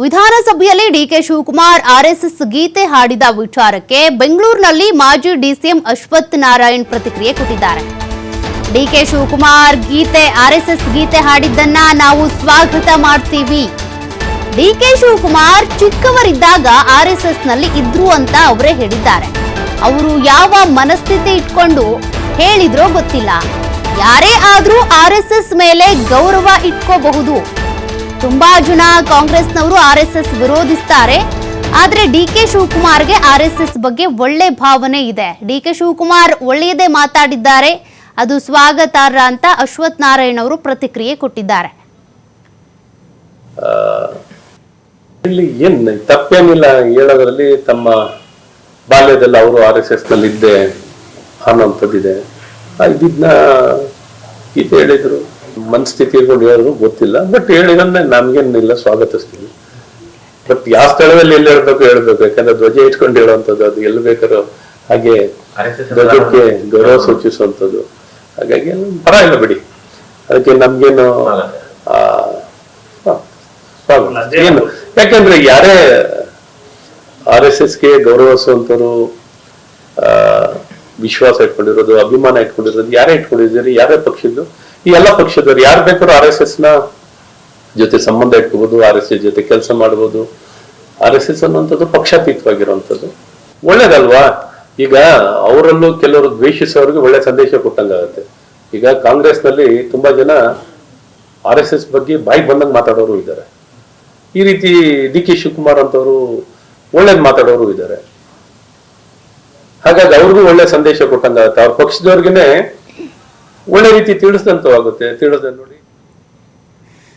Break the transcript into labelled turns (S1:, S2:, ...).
S1: ವಿಧಾನಸಭೆಯಲ್ಲಿ DK Shivakumar RSS ಗೀತೆ ಹಾಡಿದ ವಿಚಾರಕ್ಕೆ ಬೆಂಗಳೂರಿನಲ್ಲಿ ಮಾಜಿ ಡಿಸಿಎಂ ಅಶ್ವಥ್ ನಾರಾಯಣ್ ಪ್ರತಿಕ್ರಿಯೆ ಕೊಟ್ಟಿದ್ದಾರೆ. ಡಿಕೆ ಶಿವಕುಮಾರ್ ಗೀತೆ, ಆರ್ಎಸ್ಎಸ್ ಗೀತೆ ಹಾಡಿದ್ದನ್ನ ನಾವು ಸ್ವಾಗತ ಮಾಡ್ತೀವಿ. ಡಿಕೆ ಶಿವಕುಮಾರ್ ಚಿಕ್ಕವರಿದ್ದಾಗ ಆರ್ಎಸ್ಎಸ್ನಲ್ಲಿ ಇದ್ರು ಅಂತ ಅವರೇ ಹೇಳಿದ್ದಾರೆ. ಅವರು ಯಾವ ಮನಸ್ಥಿತಿ ಇಟ್ಕೊಂಡು ಹೇಳಿದ್ರೋ ಗೊತ್ತಿಲ್ಲ. ಯಾರೇ ಆದ್ರೂ ಆರ್ಎಸ್ಎಸ್ ಮೇಲೆ ಗೌರವ ಇಟ್ಕೋಬಹುದು. ತುಂಬಾ ಜನ ಕಾಂಗ್ರೆಸ್ನವರು ಎಸ್ ವಿರೋಧಿಸ್ತಾರೆ. ಆದ್ರೆ ಡಿ ಕೆ ಶಿವಕುಮಾರ್ಗೆ ಎಸ್ ಬಗ್ಗೆ ಒಳ್ಳೆ ಭಾವನೆ ಇದೆ. ಡಿ ಕೆ ಶಿವಕುಮಾರ್ ಒಳ್ಳೆಯದೇ ಮಾತಾಡಿದ್ದಾರೆ. ಅದು ಸ್ವಾಗತಾರ್ಹ ಅಂತ ಅಶ್ವಥ್ ನಾರಾಯಣ್ ಅವರು ಪ್ರತಿಕ್ರಿಯೆ ಕೊಟ್ಟಿದ್ದಾರೆ.
S2: ಇಲ್ಲಿ ಏನ್ ತಪ್ಪೇನಿಲ್ಲ ಹೇಳೋದ್ರಲ್ಲಿ ತಮ್ಮ ಬಾಲ್ಯದಲ್ಲಿ ಅವರು ಆರ್ ಎಸ್ ಎಸ್ನಲ್ಲಿ ಇದ್ದೆ ಅನ್ನೋಂಥದ್ದಿದೆ ಇದನ್ನ ಇದು ಹೇಳಿದ್ರು. ಮನಸ್ಥಿತಿ ಇರ್ಕೊಂಡು ಹೇಳಿದ್ರು ಗೊತ್ತಿಲ್ಲ ಬಟ್ ಹೇಳಿದ್ರೆ ನಮ್ಗೇನಿಲ್ಲ ಸ್ವಾಗತಿಸ್ತೀವಿ. ಬಟ್ ಯಾವ ಸ್ಥಳದಲ್ಲಿ ಎಲ್ಲಿ ಹೇಳ್ಬೇಕು ಹೇಳ್ಬೇಕು ಯಾಕಂದ್ರೆ ಧ್ವಜ ಇಟ್ಕೊಂಡು ಹೇಳುವಂಥದ್ದು ಅದು ಎಲ್ಲಿ ಬೇಕಾದ್ರೂ ಹಾಗೆ ಧ್ವಜಕ್ಕೆ ಗೌರವ ಸೂಚಿಸುವಂಥದ್ದು. ಹಾಗಾಗಿ ಪರವಾಗಿಲ್ಲ ಬಿಡಿ. ಅದಕ್ಕೆ ನಮ್ಗೇನು ಏನು? ಯಾಕಂದ್ರೆ ಯಾರೇ ಆರ್ ಎಸ್ ಎಸ್ಗೆ ಗೌರವಿಸುವಂತರು ಆ ವಿಶ್ವಾಸ ಇಟ್ಕೊಂಡಿರೋದು, ಅಭಿಮಾನ ಇಟ್ಕೊಂಡಿರೋದು, ಯಾರೇ ಇಟ್ಕೊಂಡಿದ್ದಾರೆ, ಯಾರೇ ಪಕ್ಷದ್ದು, ಈ ಎಲ್ಲ ಪಕ್ಷದವರು ಯಾರು ಬೇಕಾದ್ರೂ ಆರ್ ಎಸ್ ಎಸ್ನ ಜೊತೆ ಸಂಬಂಧ ಇಟ್ಕೋಬಹುದು ಆರ್ ಎಸ್ ಎಸ್ ಜೊತೆ ಕೆಲಸ ಮಾಡಬಹುದು ಆರ್ ಎಸ್ ಎಸ್ ಅನ್ನುವಂಥದ್ದು ಪಕ್ಷಾತೀತವಾಗಿರುವಂಥದ್ದು. ಒಳ್ಳೇದಲ್ವಾ? ಈಗ ಅವರಲ್ಲೂ ಕೆಲವರು ದ್ವೇಷಿಸೋರಿಗೆ ಒಳ್ಳೆ ಸಂದೇಶ ಕೊಟ್ಟಂಗಾಗತ್ತೆ. ಈಗ ಕಾಂಗ್ರೆಸ್ನಲ್ಲಿ ತುಂಬಾ ಜನ ಆರ್ ಎಸ್ ಎಸ್ ಬಗ್ಗೆ ಬಾಯಿ ಬಂದಂಗೆ ಮಾತಾಡೋರು ಇದ್ದಾರೆ. ಈ ರೀತಿ ಡಿ ಕೆ ಶಿವಕುಮಾರ್ ಅಂತವರು ಒಳ್ಳೇದು ಮಾತಾಡೋರು ಇದ್ದಾರೆ. ಹಾಗಾಗಿ ಅವ್ರಿಗೂ ಒಳ್ಳೆ ಸಂದೇಶ ಕೊಟ್ಟಂತಾಗುತ್ತೆ ಅವ್ರ ಪಕ್ಷದವ್ರಿಗೆನೆ ಒಳ್ಳೆ ರೀತಿ ತಿಳಿಸಿದಂತೂ ಆಗುತ್ತೆ ತಿಳಿಸ್ದ ನೋಡಿ.